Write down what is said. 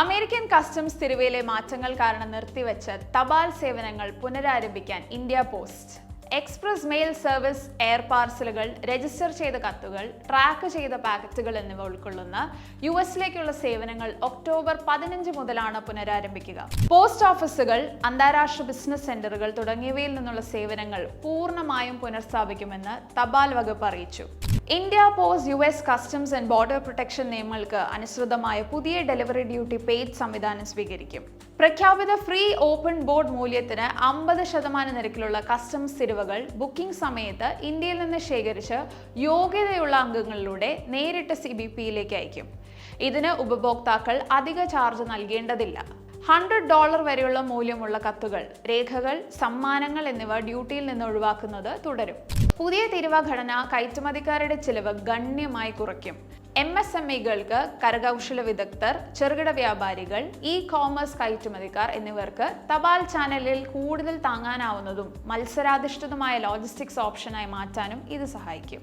American customs തിരുവയിലെ മാറ്റങ്ങൾ കാരണം നിർത്തിവെച്ച തപാൽ സേവനങ്ങൾ പുനരാരംഭിക്കാൻ India Post. Express mail service air പാർസലുകൾ register ചെയ്ത കത്തുകൾ ട്രാക്ക് ചെയ്ത പാക്കറ്റുകൾ എന്നിവ ഉൾക്കൊള്ളുന്ന യു എസിലേക്കുള്ള സേവനങ്ങൾ ഒക്ടോബർ പതിനഞ്ച് മുതലാണ് പുനരാരംഭിക്കുക. പോസ്റ്റ് ഓഫീസുകൾ അന്താരാഷ്ട്ര ബിസിനസ് സെന്ററുകൾ തുടങ്ങിയവയിൽ നിന്നുള്ള സേവനങ്ങൾ പൂർണമായും പുനഃസ്ഥാപിക്കുമെന്ന് തപാൽ വകുപ്പ് അറിയിച്ചു. India Post U S customs and border protection നിയമങ്ങൾക്ക് അനുസൃതമായ പുതിയ ഡെലിവറി ഡ്യൂട്ടി പെയ്ഡ് സംവിധാനം സ്വീകരിക്കും. പ്രഖ്യാപിത ഫ്രീ ഓപ്പൺ ബോർഡ് മൂല്യത്തിന് അമ്പത് ശതമാനം നിരക്കിലുള്ള കസ്റ്റംസ് തിരിവുകൾ ബുക്കിംഗ് സമയത്ത് ഇന്ത്യയിൽ നിന്ന് ശേഖരിച്ച് യോഗ്യതയുള്ള അംഗങ്ങളിലൂടെ നേരിട്ട് സി ബി പിയിലേക്ക് അയക്കും. ഇതിന് ഉപഭോക്താക്കൾ അധിക ചാർജ് നൽകേണ്ടതില്ല. ഹൺഡ്രഡ് ഡോളർ വരെയുള്ള മൂല്യമുള്ള കത്തുകൾ രേഖകൾ സമ്മാനങ്ങൾ എന്നിവ ഡ്യൂട്ടിയിൽ നിന്ന് ഒഴിവാക്കുന്നത് തുടരും. പുതിയ തീരുവ ഘടന കയറ്റുമതിക്കാരുടെ ചിലവ് ഗണ്യമായി കുറയ്ക്കും. എം എസ് എം ഇകൾക്ക് കരകൗശല വിദഗ്ധർ ചെറുകിട വ്യാപാരികൾ ഇ കോമേഴ്സ് കയറ്റുമതിക്കാർ എന്നിവർക്ക് തപാൽ ചാനലിൽ കൂടുതൽ താങ്ങാനാവുന്നതും മത്സരാധിഷ്ഠിതമായ ലോജിസ്റ്റിക്സ് ഓപ്ഷനായി മാറ്റാനും ഇത് സഹായിക്കും.